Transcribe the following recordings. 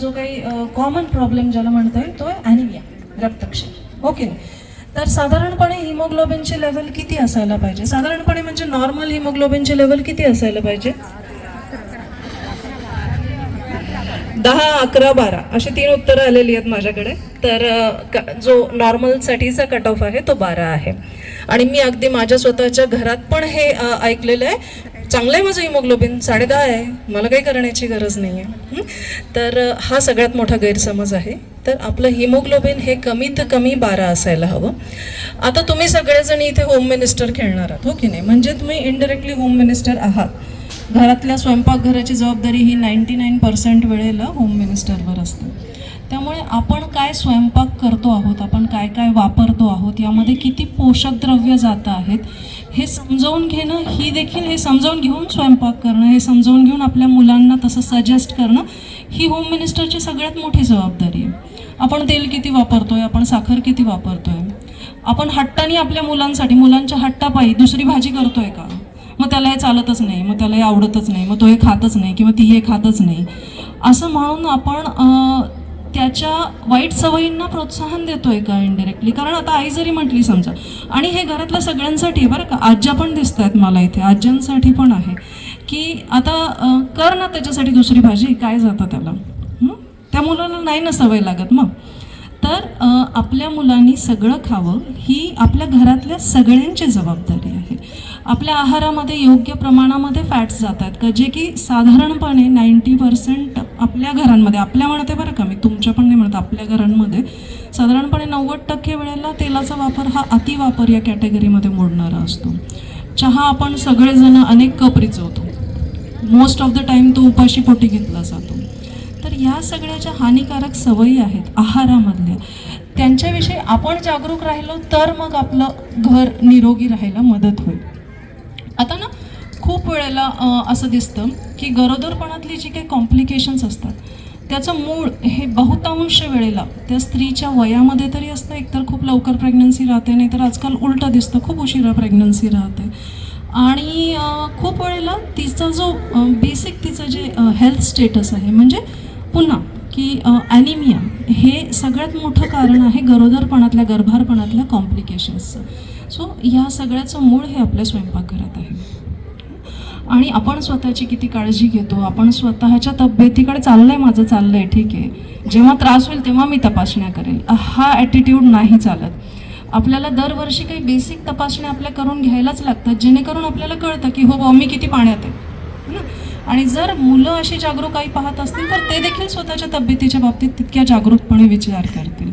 जो काही common problem ज्याला म्हणता येईल तो आहे ॲनिमिया रक्तक्षय. ओके तर साधारणपणे हिमोग्लोबिनची लेवल किती असायला पाहिजे? साधारणपणे म्हणजे नॉर्मल हिमोग्लोबिनची लेवल किती असायला पाहिजे? दहा अकरा बारा. अशी तीन उत्तरं आलेली आहेत माझ्याकडे. तर जो नॉर्मलसाठीचा कट ऑफ आहे तो बारा आहे. आणि मी अगदी माझ्या स्वतःच्या घरात पण हे ऐकलेलं आहे. चांगलं आहे माझं हिमोग्लोबिन साडेदहा आहे. मला काही करण्याची गरज नाही आहे तर हा सगळ्यात मोठा गैरसमज आहे. तर आपलं हिमोग्लोबिन हे कमीत कमी बारा असायला हवं. आता तुम्ही सगळेजण इथे होम मिनिस्टर खेळणार आहात हो की नाही? म्हणजे तुम्ही इनडिरेक्टली होम मिनिस्टर आहात. घरातल्या स्वयंपाकघराची जबाबदारी ही नाईंटी नाईन पर्सेंट वेळेला होम मिनिस्टरवर असते. त्यामुळे आपण काय स्वयंपाक करतो आहोत आपण काय काय वापरतो आहोत यामध्ये किती पोषक द्रव्य जात आहेत हे समजावून घेणं ही देखील हे समजावून घेऊन स्वयंपाक करणं हे समजावून घेऊन आपल्या मुलांना तसं सजेस्ट करणं ही होम मिनिस्टरची सगळ्यात मोठी जबाबदारी आहे. आपण तेल किती वापरतोय आपण साखर किती वापरतोय? आपण हट्टाने आपल्या मुलांसाठी मुलांच्या हट्टापायी दुसरी भाजी करतोय का? मग त्याला हे चालतच नाही मग त्याला हे आवडतच नाही मग तो हे खातच नाही किंवा ती हे खातच नाही. असं म्हणून आपण त्याच्या वाईट सवयींना प्रोत्साहन देतोय का इनडिरेक्टली कारण आता आई जरी म्हटली समजा आणि हे घरातल्या सगळ्यांसाठी आहे बरं का आज्या पण दिसत आहेत मला इथे आज्यांसाठी पण आहे की आता कर ना त्याच्यासाठी दुसरी भाजी काय जातं त्याला? त्या मुलाला नाही ना सवय लागत मग. तर आपल्या मुलांनी सगळं खावं ही आपल्या घरातल्या सगळ्यांची जबाबदारी आहे. आपल्या आहारामध्ये योग्य प्रमाणामध्ये फॅट्स जात आहेत का जे की साधारणपणे नाईंटी पर्सेंट आपल्या घरांमध्ये आपल्या म्हणते बरं का मी तुमच्या पण नाही म्हणत आपल्या घरांमध्ये. साधारणपणे नव्वद टक्के वेळेला तेलाचा वापर हा अतिवापर या कॅटेगरीमध्ये मोडणारा असतो. चहा आपण सगळेजण अनेक कप रिचवतो. मोस्ट ऑफ द टाईम तो उपाशी पोटी घेतला जातो. तर या सगळ्या ज्या हानिकारक सवयी आहेत आहारामधल्या. त्यांच्याविषयी आपण जागरूक राहिलो तर मग आपलं घर निरोगी राहायला मदत होईल. आता ना खूप वेळेला असं दिसतं की गरोदरपणातली जी काही कॉम्प्लिकेशन्स असतात त्याचं मूळ हे बहुतांश वेळेला त्या स्त्रीच्या वयामध्ये तरी असतं. एकतर खूप लवकर प्रेग्नन्सी राहते नाही तर आजकाल उलटं दिसतं खूप उशिरा प्रेग्नन्सी राहते. आणि खूप वेळेला तिचा जो बेसिक तिचं जे हेल्थ स्टेटस आहे म्हणजे पुन्हा की ॲनिमिया हे सगळ्यात मोठं कारण आहे गरोदरपणातल्या गर्भारपणातल्या कॉम्प्लिकेशन्सचं सो या सगळ्याचं मूळ हे आपल्या स्वयंपाकघरात आहे. आणि आपण स्वतःची किती काळजी घेतो? आपण स्वतःच्या तब्येतीकडे चाललंय माझं चाललं आहे ठीक आहे. जेव्हा त्रास होईल तेव्हा मी तपासण्या करेल. हा ॲटिट्यूड नाही चालत. आपल्याला दरवर्षी काही बेसिक तपासण्या आपल्या करून घ्यायलाच लागतात जेणेकरून आपल्याला कळतं की हो भाऊ मी किती पाण्यात आहे. आणि जर मुलं अशी जागरूक आई पाहत असतील तर ते देखील स्वतःच्या तब्येतीच्या बाबतीत तितक्या जागरूकपणे विचार करतील.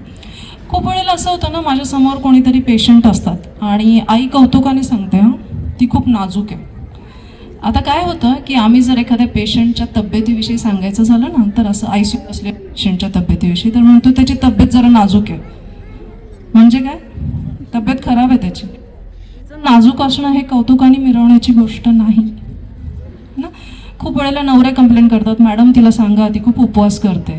खूप वेळेला असं होतं ना माझ्यासमोर कोणीतरी पेशंट असतात आणि आई कौतुकाने सांगते हां ती खूप नाजूक आहे. आता काय होतं की आम्ही जर एखाद्या पेशंटच्या तब्येतीविषयी सांगायचं झालं ना तर असं आय सी असल्या पेशंटच्या तब्येतीविषयी तर म्हणतो त्याची तब्येत जरा नाजूक आहे. म्हणजे काय? तब्येत खराब आहे त्याची. नाजूक असणं हे कौतुकाने मिरवण्याची गोष्ट नाही ना खूप वेळेला नवरे कंप्लेंट करतात मॅडम तिला सांगा ती खूप उपवास करते.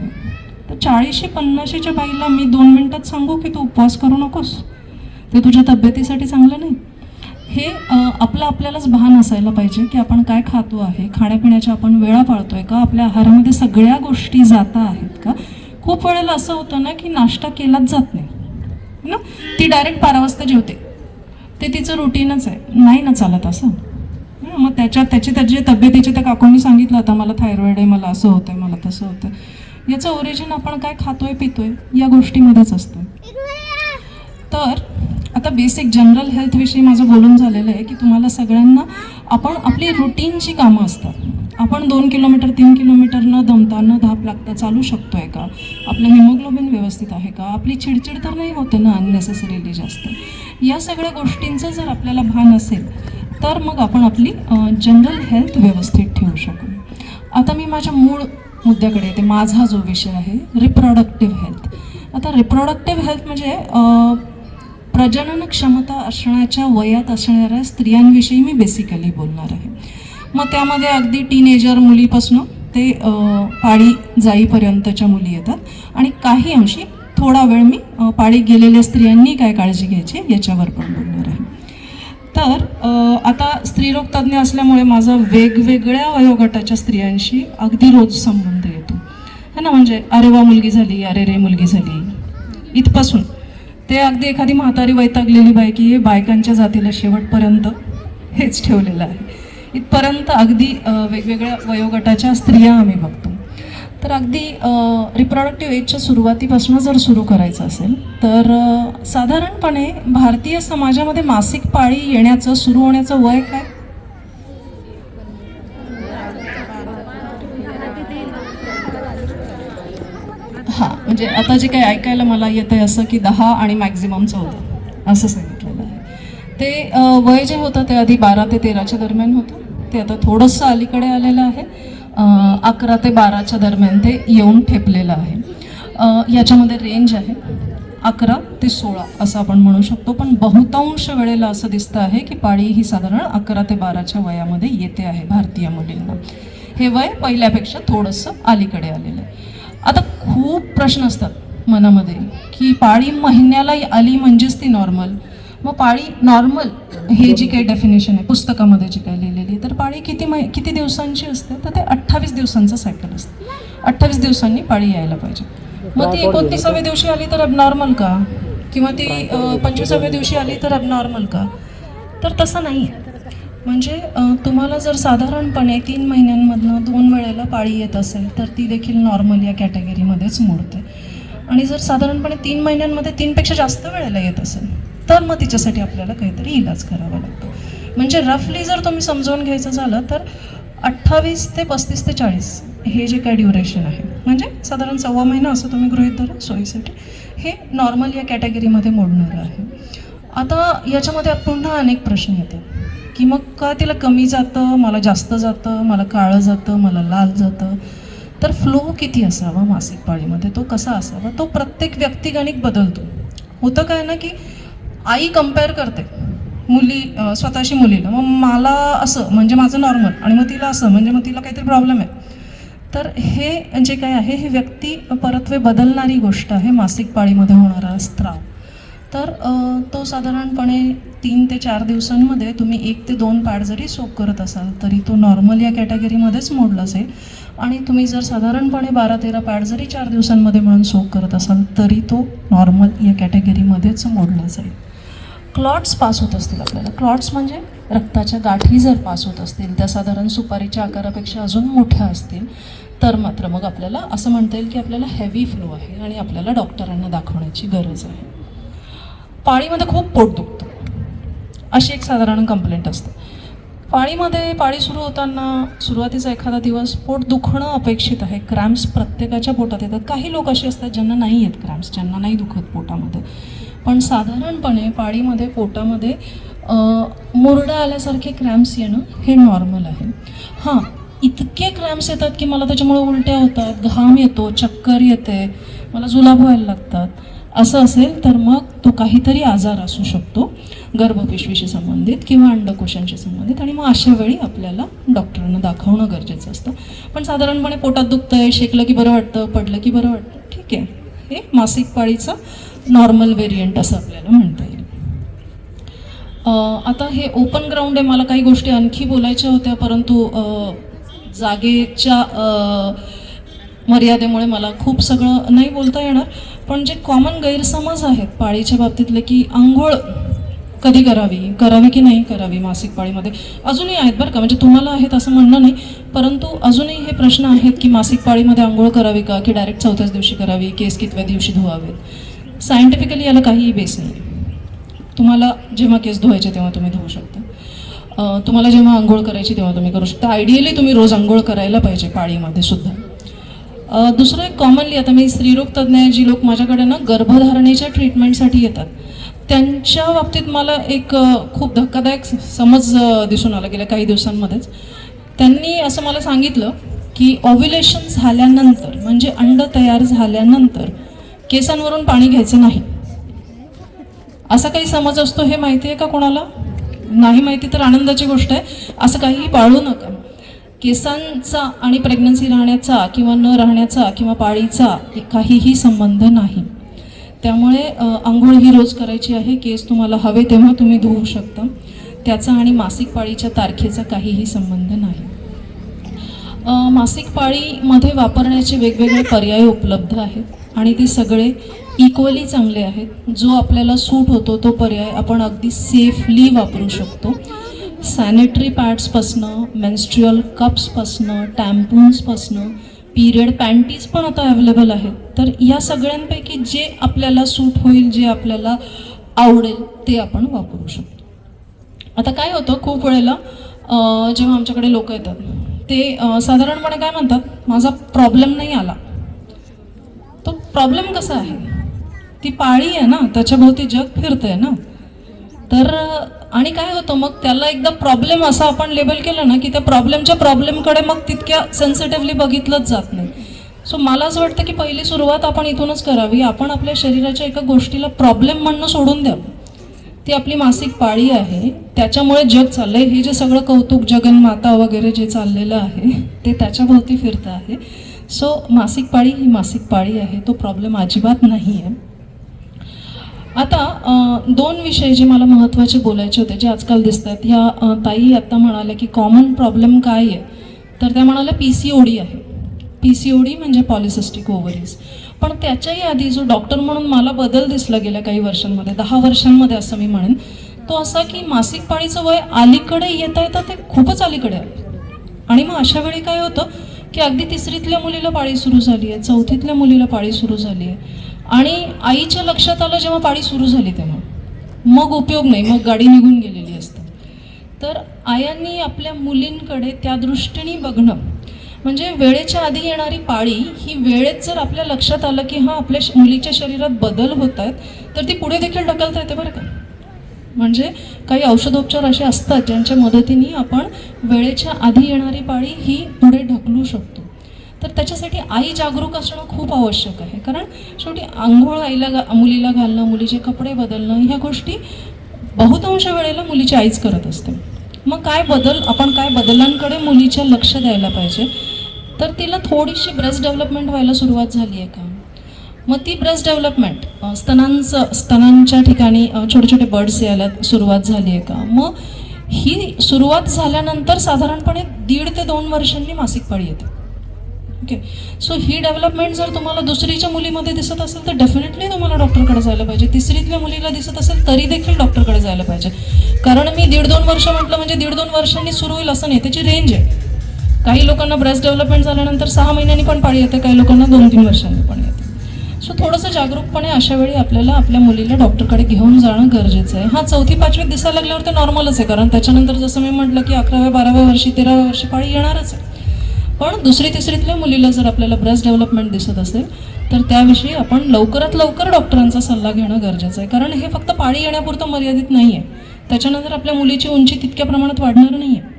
तर चाळीसशे पन्नाशीच्या बाईला मी दोन मिनटात सांगू की तू उपवास करू नकोस? ते तुझ्या तब्येतीसाठी चांगलं नाही. हे आपलं आपल्यालाच भान असायला पाहिजे की आपण काय खातो आहे खाण्यापिण्याच्या आपण वेळा पाळतोय का आपल्या आहारामध्ये सगळ्या गोष्टी जाता आहेत का? खूप वेळेला असं होतं ना की नाश्ता केलाच जात नाही. ना? ती डायरेक्ट बारा वाजता जेवते. ते तिचं रुटीनच आहे. नाही ना चालत असं. मग त्याच्यात त्याची त्याची तब्येतीचे त्या काकूंनी सांगितलं होतं मला थायरॉईड आहे मला असं होतंय मला तसं होतं याचं ओरिजिन आपण काय खातोय पितोय या गोष्टीमध्येच असतं तर आता बेसिक जनरल हेल्थविषयी माझं बोलून झालेलं आहे की तुम्हाला सगळ्यांना आपण आपली रुटीनची कामं असतात. आपण दोन किलोमीटर तीन किलोमीटर न दमता न धाप लागता चालू शकतोय का? आपलं हिमोग्लोबिन व्यवस्थित आहे का? आपली चिडचिड तर नाही होते ना अननेसेसरीली जास्त? या सगळ्या गोष्टींचं जर आपल्याला भान असेल तर मग आपण आपली जनरल हेल्थ व्यवस्थित ठेवू शकू. आता मी माझ्या मूळ मुद्द्याकडे येते. माझा जो विषय आहे रिप्रोडक्टिव्ह हेल्थ आता रिप्रोडक्टिव्ह हेल्थ म्हणजे प्रजनन क्षमता असण्याच्या वयात असणाऱ्या स्त्रियांविषयी मी बेसिकली बोलणार आहे. मग त्यामध्ये अगदी टीनेजर मुलीपासून ते पाळी जाईपर्यंतच्या मुली येतात. आणि काही अंशी थोडा वेळ मी पाळी गेलेल्या स्त्रियांनी काय काळजी घ्यायची याच्यावर पण बोलणार आहे. तर आता स्त्रीरोग तज्ज्ञ असल्यामुळे माझा वेगवेगळ्या वयोगटाच्या स्त्रियांशी अगदी रोज संबंध येतो. है ना? म्हणजे अरे वा मुलगी झाली अरे रे मुलगी झाली. इथपासून. ते अगदी एखादी म्हातारी वैतागलेली बायकी हे बायकांच्या जातीला शेवटपर्यंत हेच ठेवलेलं आहे. इथपर्यंत अगदी वेगवेगळ्या वयोगटाच्या स्त्रिया आम्ही बघतो. तर अगदी रिप्रॉडक्टिव्ह एजच्या सुरुवातीपासून जर सुरू करायचं असेल तर साधारणपणे भारतीय समाजामध्ये मासिक पाळी येण्याचं सुरू होण्याचं वय काय? हां म्हणजे आता जे काही ऐकायला मला येतं आहे असं की दहा आणि मॅक्झिमम चौदा असं सांगितलेलं आहे. ते वय जे होतं ते आधी बारा ते तेराच्या दरम्यान होतं. ते आता थोडंसं अलीकडे आलेलं आहे. अकरा ते बाराच्या दरम्यान ते येऊन ठेपलेलं आहे. याच्यामध्ये रेंज आहे अकरा ते सोळा असं आपण म्हणू शकतो. पण बहुतांश वेळेला असं दिसतं आहे की पाळी ही साधारण अकरा ते बाराच्या वयामध्ये येते आहे भारतीय मुलींना. हे वय पहिल्यापेक्षा थोडंसं अलीकडे आलेलं आहे. आता खूप प्रश्न असतात मनामध्ये की पाळी महिन्याला आली म्हणजेच ती नॉर्मल मग पाळी नॉर्मल हे जी काही डेफिनेशन आहे पुस्तकामध्ये जी काही लिहिलेली आहे तर पाळी किती मै किती दिवसांची असते? तर ते अठ्ठावीस दिवसांचं सायकल असतं. अठ्ठावीस दिवसांनी पाळी यायला पाहिजे. मग ती एकोणतीसाव्या दिवशी आली तर नॉर्मल का? किंवा ती पंचवीसाव्या दिवशी आली तर नॉर्मल का? तर तसं नाही. म्हणजे तुम्हाला जर साधारणपणे तीन महिन्यांमधनं दोन वेळेला पाळी येत असेल तर ती देखील नॉर्मल या कॅटेगरीमध्येच मोडते. आणि जर साधारणपणे तीन महिन्यांमध्ये तीनपेक्षा जास्त वेळेला येत असेल तर मग तिच्यासाठी आपल्याला काहीतरी इलाज करावा लागतो. म्हणजे रफली जर तुम्ही समजावून घ्यायचं झालं तर अठ्ठावीस ते पस्तीस ते चाळीस हे जे काय ड्युरेशन आहे. म्हणजे साधारण सव्वा महिना असं तुम्ही गृहित धरा सोयीसाठी. हे नॉर्मल या कॅटेगरीमध्ये मोडणारं आहे. आता याच्यामध्ये पुन्हा अनेक प्रश्न येतात. की मग का तिला कमी जातं मला जास्त जातं मला काळं जातं मला लाल जातं? तर फ्लो किती असावा मासिक पाळीमध्ये? तो कसा असावा? तो प्रत्येक व्यक्तिगणिक बदलतो. होतं काय ना की आई कंपेअर करते. मुली स्वतःशी मुलीला. मग मला असं म्हणजे माझं नॉर्मल आणि मग तिला असं म्हणजे मग तिला काहीतरी प्रॉब्लेम आहे. तर हे जे काय आहे हे व्यक्ती परत्वे बदलणारी गोष्ट आहे. मासिक पाळीमध्ये होणारा स्त्राव. तर तो साधारणपणे तीन ते चार दिवसांमध्ये तुम्ही एक ते दोन पॅड जरी सोप करत असाल तरी तो नॉर्मल या कॅटेगरीमध्येच मोडला जाईल आणि तुम्ही जर साधारणपणे बारा तेरा पॅड जरी चार दिवसांमध्ये म्हणून सोप करत असाल तरी तो नॉर्मल या कॅटेगरीमध्येच मोडला जाईल. क्लॉट्स पास होत असतील आपल्याला. क्लॉट्स म्हणजे रक्ताच्या गाठी जर पास होत असतील त्या साधारण सुपारीच्या आकारापेक्षा अजून मोठ्या असतील तर मात्र मग आपल्याला असं म्हणता येईल की आपल्याला हेवी फ्लो आहे आणि आपल्याला डॉक्टरांना दाखवण्याची गरज आहे. पाळीमध्ये खूप पोट दुखतं. अशी एक साधारण कंप्लेंट असते. पाळीमध्ये पाळी सुरू होताना सुरुवातीचा एखादा दिवस पोट दुखणं अपेक्षित आहे. क्रॅम्प्स प्रत्येकाच्या पोटात येतात. काही लोक असे असतात ज्यांना नाही येत क्रॅम्प्स ज्यांना नाही दुखत पोटामध्ये. पण साधारणपणे पाळीमध्ये पोटामध्ये मुरडा आल्यासारखे क्रॅम्प्स येणं हे नॉर्मल आहे. हां इतके क्रॅम्प्स येतात की मला त्याच्यामुळे उलट्या होतात घाम येतो चक्कर येते मला जुलाब व्हायला लागतात. असं असेल तर मग तो काहीतरी आजार असू शकतो गर्भपिशवीशी संबंधित किंवा अंडकोशांशी संबंधित आणि मग अशा वेळी आपल्याला डॉक्टरांना दाखवणं गरजेचं असतं. पण साधारणपणे पोटात दुखतं आहे शेकलं की बरं वाटतं पडलं की बरं वाटतं ठीक आहे. हे मासिक पाळीचं नॉर्मल व्हेरियंट असं आपल्याला म्हणता येईल. आता हे ओपन ग्राउंड आहे. मला काही गोष्टी आणखी बोलायच्या होत्या परंतु जागेच्या मर्यादेमुळे मला खूप सगळं नाही बोलता येणार. पण जे कॉमन गैरसमज आहेत पाळीच्या बाबतीतले की आंघोळ कधी करावी? करावी की नाही करावी मासिक पाळीमध्ये? अजूनही आहेत बरं का? म्हणजे तुम्हाला आहेत असं म्हणणं नाही परंतु अजूनही हे प्रश्न आहेत की मासिक पाळीमध्ये आंघोळ करावी का? की डायरेक्ट चौथ्याच दिवशी करावी? केस कितव्या दिवशी धुवावेत? सायंटिफिकली याला काहीही बेस नाही. तुम्हाला जेव्हा केस धुवायचे तेव्हा तुम्ही धुवू शकता. तुम्हाला जेव्हा आंघोळ करायची तेव्हा तुम्ही करू शकता. आयडियली तुम्ही रोज आंघोळ करायला पाहिजे पाळीमध्ये सुद्धा. दुसरं एक कॉमनली आता मी स्त्रीरोग तज्ज्ञ आहे जी लोक माझ्याकडे ना गर्भधारणेच्या ट्रीटमेंटसाठी येतात. त्यांच्या बाबतीत मला एक खूप धक्कादायक समज दिसून आला गेल्या काही दिवसांमध्येच. त्यांनी असं मला सांगितलं की ऑव्युलेशन झाल्यानंतर म्हणजे अंड तयार झाल्यानंतर केसांवरून पाणी घ्यायचं नाही. असा काही समज असतो हे माहिती आहे का कोणाला? नाही माहिती तर आनंदाची गोष्ट आहे. असं काहीही पाळू नका. केसांचा आणि प्रेग्नन्सी राहण्याचा किंवा न राहण्याचा किंवा पाळीचा काहीही संबंध नाही. त्यामुळे आंघोळ ही रोज करायची आहे. केस तुम्हाला हवे तेव्हा तुम्ही धुवू शकता. त्याचा आणि मासिक पाळीच्या तारखेचा काहीही संबंध नाही. मासिक पाळीमध्ये वापरण्याचे वेगवेगळे पर्याय उपलब्ध आहेत आणि ते सगळे इक्वली चांगले आहेत. जो आपल्याला सूट होतो तो पर्याय आपण अगदी सेफली वापरू शकतो. सॅनिटरी पॅड्सपासनं मेन्स्ट्रुअल कप्सपासनं टॅम्पून्सपासनं पिरियड पॅन्टीज पण आता अवेलेबल आहेत. तर या सगळ्यांपैकी जे आपल्याला सूट होईल जे आपल्याला आवडेल ते आपण वापरू शकतो. आता काय होतं खूप वेळेला जेव्हा आमच्याकडे लोक येतात ते साधारणपणे काय म्हणतात माझा प्रॉब्लेम नाही आला. तो प्रॉब्लेम कसा आहे? ती पाळी आहे ना त्याच्याभोवती जग फिरतंय ना. तर आणि काय होतं मग त्याला एकदा प्रॉब्लेम असा आपण लेबल केलं ना की त्या प्रॉब्लेमच्या प्रॉब्लेमकडे मग तितक्या सेन्सिटिव्हली बघितलंच जात नाही. सो मला असं वाटतं की पहिली सुरुवात आपण इथूनच करावी. आपण आपल्या शरीराच्या एका गोष्टीला प्रॉब्लेम म्हणणं सोडून द्यावं. ती आपली मासिक पाळी आहे. त्याच्यामुळे जग चाललंय. हे जे सगळं कौतुक जगनमाता वगैरे जे चाललेलं आहे ते त्याच्याभोवती फिरतं आहे. सो मासिक पाळी ही मासिक पाळी आहे. तो प्रॉब्लेम अजिबात नाही आहे आता दोन विषय जे मला महत्त्वाचे बोलायचे होते जे आजकाल दिसत आहेत ह्या ताई आत्ता म्हणाल्या की कॉमन प्रॉब्लेम काय आहे? तर त्या म्हणाल्या पी सी ओ डी आहे. पी सी ओ डी म्हणजे पॉलिसिस्टिक ओव्हरीज पण त्याच्याही आधी जो डॉक्टर म्हणून मला बदल दिसला गेल्या काही वर्षांमध्ये दहा वर्षांमध्ये असं मी म्हणेन तो असा की मासिक पाळीचं वय अलीकडे येता तर ते खूपच अलीकडे आहे. आणि मग अशा वेळी काय होतं की अगदी तिसरीतल्या मुलीला पाळी सुरू झाली आहे चौथीतल्या मुलीला पाळी सुरू झाली आहे. आणि आईच्या लक्षात आलं जेव्हा पाळी सुरू झाली तेव्हा. मग उपयोग नाही मग गाडी निघून गेलेली असते. तर आयांनी आपल्या मुलींकडे त्या दृष्टीने बघणं म्हणजे वेळेच्या आधी येणारी पाळी ही वेळेत जर आपल्या लक्षात आलं की हां आपल्या श- मुलीच्या शरीरात बदल होत आहेत तर ती पुढे देखील ढकलता येते बरं का? म्हणजे काही औषधोपचार असे असतात ज्यांच्या मदतीने आपण वेळेच्या आधी येणारी पाळी ही पुढे ढकलू शकतो. तर त्याच्यासाठी आई जागरूक असणं खूप आवश्यक आहे. कारण शेवटी आंघोळ आईला गा मुलीला घालणं मुलीचे कपडे बदलणं ह्या गोष्टी बहुतांश वेळेला मुलीची आईच करत असते. मग काय बदल आपण काय बदलांकडे मुलीच्या लक्ष द्यायला पाहिजे? तर तिला थोडीशी ब्रेस्ट डेव्हलपमेंट व्हायला सुरुवात झाली आहे का? मग ती ब्रेस्ट डेव्हलपमेंट स्तनांचं स्तनांच्या ठिकाणी छोटे छोटे बर्ड्स यायला सुरुवात झाली आहे का? मग ही सुरुवात झाल्यानंतर साधारणपणे दीड ते दोन वर्षांनी मासिक पाळी येते. ओके सो ही डेव्हलपमेंट जर तुम्हाला दुसरीच्या मुलीमध्ये दिसत असेल तर डेफिनेटली तुम्हाला डॉक्टरकडे जायला पाहिजे. तिसरीतल्या मुलीला दिसत असेल तरी देखील डॉक्टरकडे जायला पाहिजे. कारण मी दीड दोन वर्ष म्हटलं म्हणजे दीड दोन वर्षांनी सुरू होईल असं नाही. त्याची रेंज आहे. काही लोकांना ब्रेस्ट डेव्हलपमेंट झाल्यानंतर सहा महिन्यांनी पण पाळी येते काही लोकांना दोन तीन वर्षांनी पण येते. सो थोडंसं जागरूकपणे अशा वेळी आपल्याला आपल्या मुलीला डॉक्टरकडे घेऊन जाणं गरजेचं आहे. हा चौथी पाचवीत दिसायला लागल्यावर ते नॉर्मलच आहे. कारण त्याच्यानंतर जसं मी म्हटलं की अकराव्या बाराव्या वर्षी तेराव्या वर्षी पाळी येणारच आहे. पण दुसरी तिसरीतल्या मुलीला जर आपल्याला ब्रेस्ट डेव्हलपमेंट दिसत असेल तर त्याविषयी आपण लवकरात लवकर डॉक्टरांचा सल्ला घेणं गरजेचं आहे. कारण हे फक्त पाळी येण्यापुरतं मर्यादित नाही आहे त्याच्यानंतर आपल्या मुलीची उंची तितक्या प्रमाणात वाढणार नाही आहे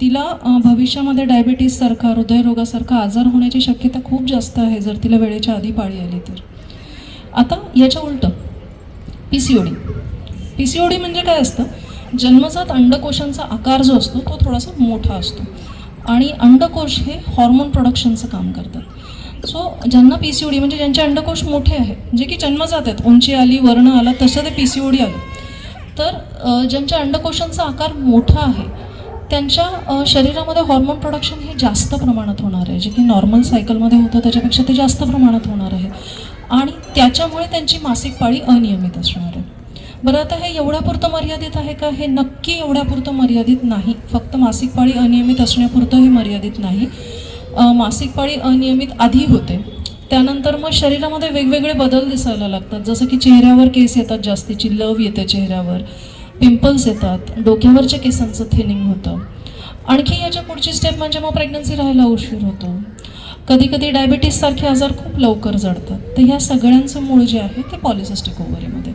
तिला भविष्यामध्ये डायबिटीजसारखा हृदयरोगासारखा आजार होण्याची शक्यता खूप जास्त आहे जर तिला वेळेच्या आधी पाळी आली तर. आता याच्या उलटं P C O D P C O D म्हणजे काय असतं? जन्मजात अंडकोशांचा आकार जो असतो तो थोडासा मोठा असतो. आणि अंडकोश हे हॉर्मोन प्रोडक्शनचं काम करतात. सो ज्यांना पी सी ओ डी म्हणजे ज्यांचे अंडकोश मोठे आहेत जे की जन्मजात आहेत उंची आली वर्ण आला तसं ते पी सी ओ डी आलं. तर ज्यांच्या अंडकोशांचा आकार मोठा आहे त्यांच्या शरीरामध्ये हॉर्मोन प्रोडक्शन हे जास्त प्रमाणात होणार आहे. जे की नॉर्मल सायकलमध्ये होतं त्याच्यापेक्षा ते जास्त प्रमाणात होणार आहे. आणि त्याच्यामुळे त्यांची मासिक पाळी अनियमित असणार आहे. बरं आता हे एवढ्यापुरतं मर्यादित आहे का? हे नक्की एवढ्यापुरतं मर्यादित नाही. फक्त मासिक पाळी अनियमित असण्यापुरतं हे मर्यादित नाही. मासिक पाळी अनियमित आधी होते. त्यानंतर मग शरीरामध्ये वेगवेगळे बदल दिसायला लागतात. जसं की चेहऱ्यावर केस येतात जास्तीची लव येते चेहऱ्यावर. पिंपल्स येतात. डोक्यावरच्या केसांचं थिनिंग होतं. आणखी याच्या पुढची स्टेप म्हणजे मग प्रेग्नन्सी राहायला उशीर होतो. कधी कधी डायबिटीससारखे आजार खूप लवकर जडतात. तर ह्या सगळ्यांचं मूळ जे आहे ते पॉलिसिस्टिक ओव्हरीमध्ये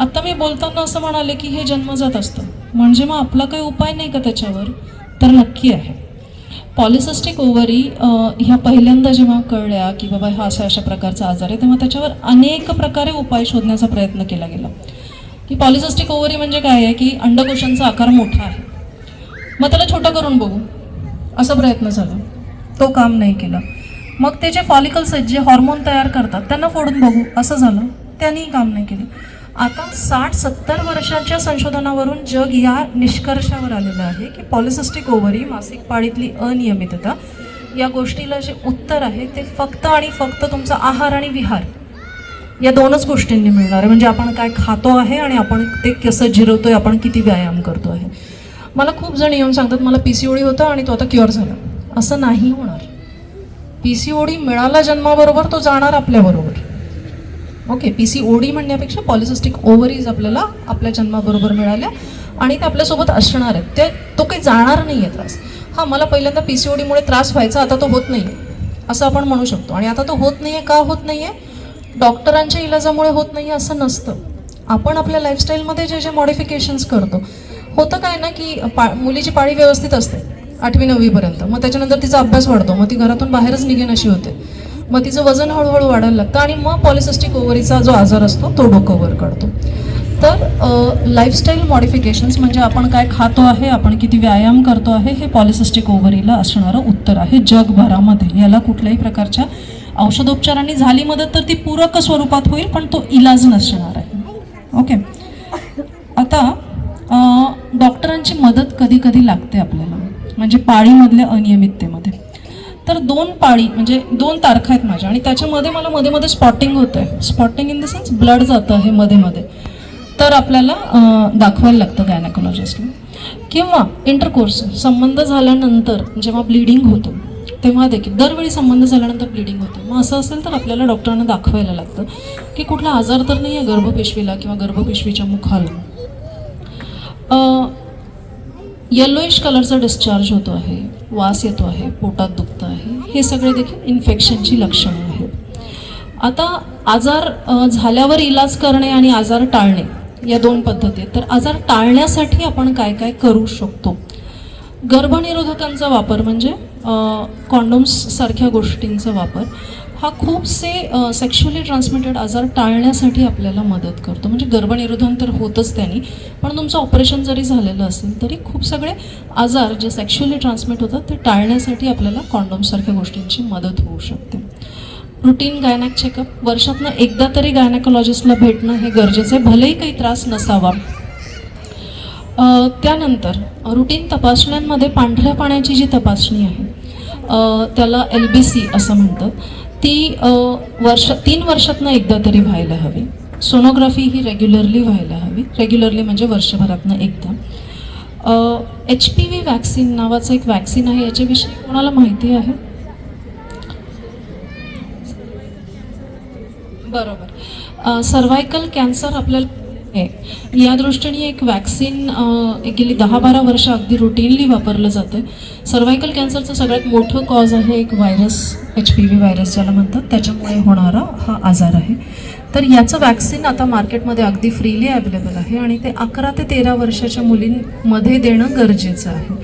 आत्ता मी बोलताना असं म्हणाले की हे जन्मजात असतं. म्हणजे मग आपला काही उपाय नाही का त्याच्यावर? तर नक्की आहे. पॉलिसिस्टिक ओव्हरी ह्या पहिल्यांदा जेव्हा कळल्या की बाबा हा अशा अशा प्रकारचा आजार आहे तेव्हा त्याच्यावर अनेक प्रकारे उपाय शोधण्याचा प्रयत्न केला गेला. की पॉलिसिस्टिक ओव्हरी म्हणजे काय आहे की अंडकोशांचा आकार मोठा आहे. मग त्याला छोटा करून बघू. असा प्रयत्न झाला. तो काम नाही केला. मग ते जे फॉलिकल्स आहेत जे हॉर्मोन तयार करतात त्यांना फोडून बघू असं झालं. त्यांनीही काम नाही केलं. आता साठ सत्तर वर्षाच्या संशोधनावरून जग या निष्कर्षावर आलेलं आहे की पॉलिसिस्टिक ओव्हरी मासिक पाळीतली अनियमितता या गोष्टीला जे उत्तर आहे ते फक्त आणि फक्त तुमचा आहार आणि विहार. या दोनच गोष्टींनी मिळणार आहे. म्हणजे आपण काय खातो आहे आणि आपण ते कसं जिरवतोय आपण किती व्यायाम करतो आहे. मला खूप जण येऊन सांगतात मला पी सी ओळी होतं आणि तो आता क्युअर झाला. असं नाही होणार. पी सी ओडी मिळाला जन्माबरोबर तो जाणार आपल्याबरोबर okay P C O D म्हणण्यापेक्षा पॉलिसिस्टिक ओव्हरीज आपल्याला आपल्या जन्माबरोबर मिळाल्या आणि ते आपल्यासोबत असणार आहेत. ते तो काही जाणार नाही आहे त्रास. हां मला पहिल्यांदा पी सी ओडीमुळे त्रास व्हायचा आता तो होत नाही आहे असं आपण म्हणू शकतो. आणि आता तो होत नाही आहे का होत नाही आहे डॉक्टरांच्या इलाजामुळे होत नाही आहे असं नसतं. आपण आपल्या लाईफस्टाईलमध्ये जे जे मॉडिफिकेशन्स करतो. होतं काय ना की पा मुलीची पाळी व्यवस्थित असते. आठवी नववीपर्यंत मग त्याच्यानंतर तिचा अभ्यास वाढतो. मग ती घरातून बाहेरच निघेन अशी होते. मग तिचं वजन हळूहळू वाढायला लागतं आणि मग पॉलिसिस्टिक ओव्हरीचा जो आजार असतो तो डोकं वर काढतो. तर लाईफस्टाईल मॉडिफिकेशन्स म्हणजे आपण काय खातो आहे आपण किती व्यायाम करतो आहे हे पॉलिसिस्टिक ओव्हरीला असणारं उत्तर आहे जगभरामध्ये. याला कुठल्याही प्रकारच्या औषधोपचारांनी झाली मदत तर ती पूरक स्वरूपात होईल पण तो इलाज नसणार आहे. ओके? आता डॉक्टरांची मदत कधी कधी लागते आपल्याला. म्हणजे पाळीमधल्या अनियमिततेमध्ये. तर दोन पाळी म्हणजे दोन तारखा आहेत माझ्या आणि त्याच्यामध्ये मला मध्ये मध्ये स्पॉटिंग होतं आहे spotting in the sense blood जातं हे मध्ये मध्ये तर आपल्याला दाखवायला लागतं गायनाकोलॉजिस्टला किंवा इंटरकोर्स संबंध झाल्यानंतर जेव्हा ब्लिडिंग होतं तेव्हा देखील दरवेळी संबंध झाल्यानंतर ब्लिडिंग होतं. मग असं असेल तर आपल्याला डॉक्टरांना दाखवायला लागतं की कुठला आजार तर नाही आहे गर्भपेशवीला किंवा गर्भपेशवीच्या मुखाला. येलोइश कलरचा डिस्चार्ज होतो आहे वास येतो आहे पोटात दुखतं आहे हे सगळे देखील इन्फेक्शनची लक्षणं आहेत. आता आजार झाल्यावर इलाज करणे आणि आजार टाळणे या दोन पद्धती आहेत. तर आजार टाळण्यासाठी आपण काय काय करू शकतो? गर्भनिरोधकांचा वापर म्हणजे कॉन्डोम्स सारख्या गोष्टींचा वापर. हा खूपसे सेक्शुअली ट्रान्समिटेड आजार टाळण्यासाठी आपल्याला मदत करतो. म्हणजे गर्भनिरोधन तर होतच त्यांनी पण तुमचं ऑपरेशन जरी झालेलं असेल तरी खूप सगळे आजार जे सेक्शुअली ट्रान्समिट होतात ते टाळण्यासाठी आपल्याला कॉन्डोमसारख्या गोष्टींची मदत होऊ शकते. रुटीन गायनॅक चेकअप वर्षातनं एकदा तरी गायनॅकॉलॉजिस्टला भेटणं हे गरजेचं आहे. भलेही काही त्रास नसावा. त्यानंतर रुटीन तपासण्यांमध्ये पांढऱ्या पाण्याची जी तपासणी आहे त्याला एल बी सी असं म्हणतात. ती वर्ष तीन वर्षातनं एकदा तरी व्हायला हवी. सोनोग्राफी ही रेग्युलरली व्हायला हवी. रेग्युलरली म्हणजे वर्षभरातनं एकदा. एच पी व्ही वॅक्सिन नावाचं एक वॅक्सिन आहे याच्याविषयी कोणाला माहिती आहे? बरोबर. सर्वायकल कॅन्सर आपल्याला या दृष्टीने एक वॅक्सिन गेली दहा बारा वर्ष अगदी रुटीनली वापरलं जातं सर्वायकल कॅन्सरचं सगळ्यात मोठं कॉज आहे एक virus H P V virus ज्याला म्हणतात. त्याच्यामुळे होणारा हा आजार आहे. तर याचं वॅक्सिन आता मार्केटमध्ये अगदी फ्रीली अवेलेबल आहे आणि ते अकरा ते तेरा वर्षाच्या मुलींमध्ये देणं गरजेचं आहे.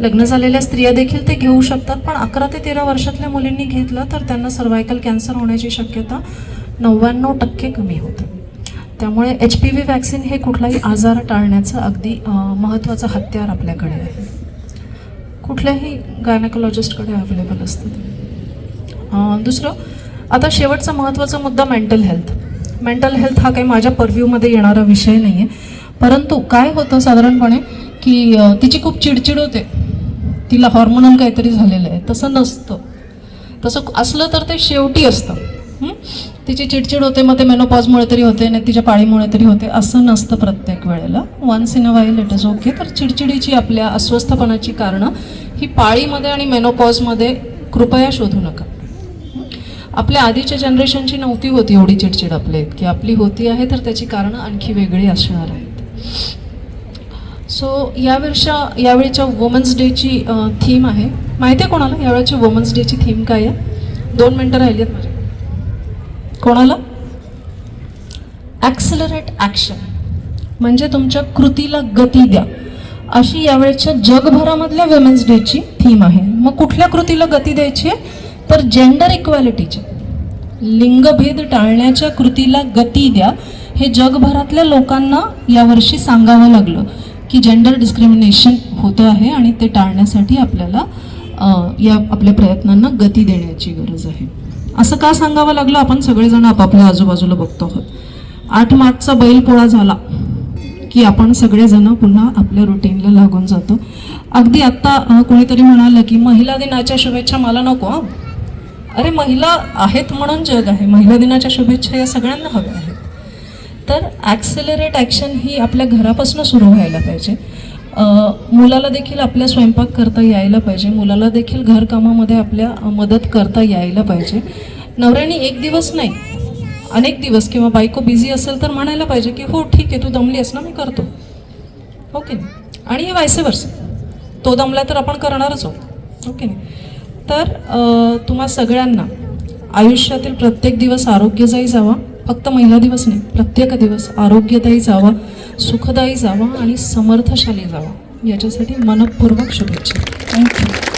लग्न झालेल्या स्त्रिया देखील ते घेऊ शकतात पण अकरा ते तेरा वर्षातल्या मुलींनी घेतलं तर त्यांना सर्वायकल कॅन्सर होण्याची शक्यता नव्याण्णव टक्के कमी होते. त्यामुळे एच पी व्ही वॅक्सिन हे कुठलाही आजार टाळण्याचं अगदी महत्त्वाचं हत्यार आपल्याकडे आहे. कुठल्याही गायनॅकोलॉजिस्टकडे अवेलेबल असतं दुसरं आता शेवटचा महत्त्वाचा मुद्दा मेंटल हेल्थ मेंटल हेल्थ हा काही माझ्या परव्ह्यूमध्ये येणारा विषय नाही आहे परंतु काय होतं साधारणपणे की तिची खूप चिडचिड होते. तिला हॉर्मोनल काहीतरी झालेलं आहे. तसं नसतं. तसं असलं तर ते शेवटी असतं. तिची चिडचिड होते मग ते मेनोपॉजमुळे तरी होते नाही तिच्या पाळीमुळे तरी होते असं नसतं प्रत्येक वेळेला. Once in a while it is okay तर चिडचिडीची आपल्या अस्वस्थपणाची कारणं ही पाळीमध्ये आणि मेनोपॉजमध्ये कृपया शोधू नका. आपल्या आधीच्या जनरेशनची नव्हती होती एवढी चिडचिड आपल्या इतकी. आपली होती आहे तर त्याची कारणं आणखी वेगळी असणार आहेत. सो यावेळच्या यावेळीच्या वुमन्स डेची थीम आहे. माहिती आहे कोणाला? यावेळेच्या वुमन्स डेची थीम काय आहे? दोन मिनटं राहिली आहेत माझ्या कोणाला? ॲक्सलरेट ॲक्शन म्हणजे तुमच्या कृतीला गती द्या. अशी यावेळेच्या जगभरामधल्या वुमेन्स डेची थीम आहे. मग कुठल्या कृतीला गती द्यायची आहे? तर जेंडर इक्वॅलिटीची लिंगभेद टाळण्याच्या कृतीला गती द्या. हे जगभरातल्या लोकांना यावर्षी सांगावं लागलं की जेंडर डिस्क्रिमिनेशन होतं आहे आणि ते टाळण्यासाठी आपल्याला या आपल्या प्रयत्नांना गती देण्याची गरज आहे. असं का सांगावं लागलं? आपण सगळेजण आपापल्या आजूबाजूला बघतो आहोत. आठ मार्चचा बैलपोळा झाला की आपण सगळेजण पुन्हा आपल्या रुटीनला लागून जातो. अगदी आत्ता कोणीतरी म्हणालं की महिला दिनाच्या शुभेच्छा मला नको अरे महिला आहेत म्हणून जग आहे. महिला दिनाच्या शुभेच्छा या सगळ्यांना हव्या आहेत. तर ॲक्सेलरेट ॲक्शन ही आपल्या घरापासून सुरू व्हायला पाहिजे. मुलाला देखील आपल्या स्वयंपाक करता यायला पाहिजे. मुलाला देखील घरकामामध्ये आपल्या मदत करता यायला पाहिजे. नवऱ्याने एक दिवस नाही अनेक दिवस किंवा बायको बिझी असेल तर म्हणायला पाहिजे की हो ठीक आहे तू दमली आहेस ना मी करतो. हो ओके आणि हे व्हायसे वर्ष तो दमला तर आपण करणारच आहोत. हो ओके नाही? तर तुम्हा सगळ्यांना आयुष्यातील प्रत्येक दिवस आरोग्यदायी जावा. फक्त महिला दिवस नाही प्रत्येक दिवस आरोग्यदायी जावा सुखदायी जावा आणि समर्थशाली जावा. याच्यासाठी मनपूर्वक शुभेच्छा. थँक्यू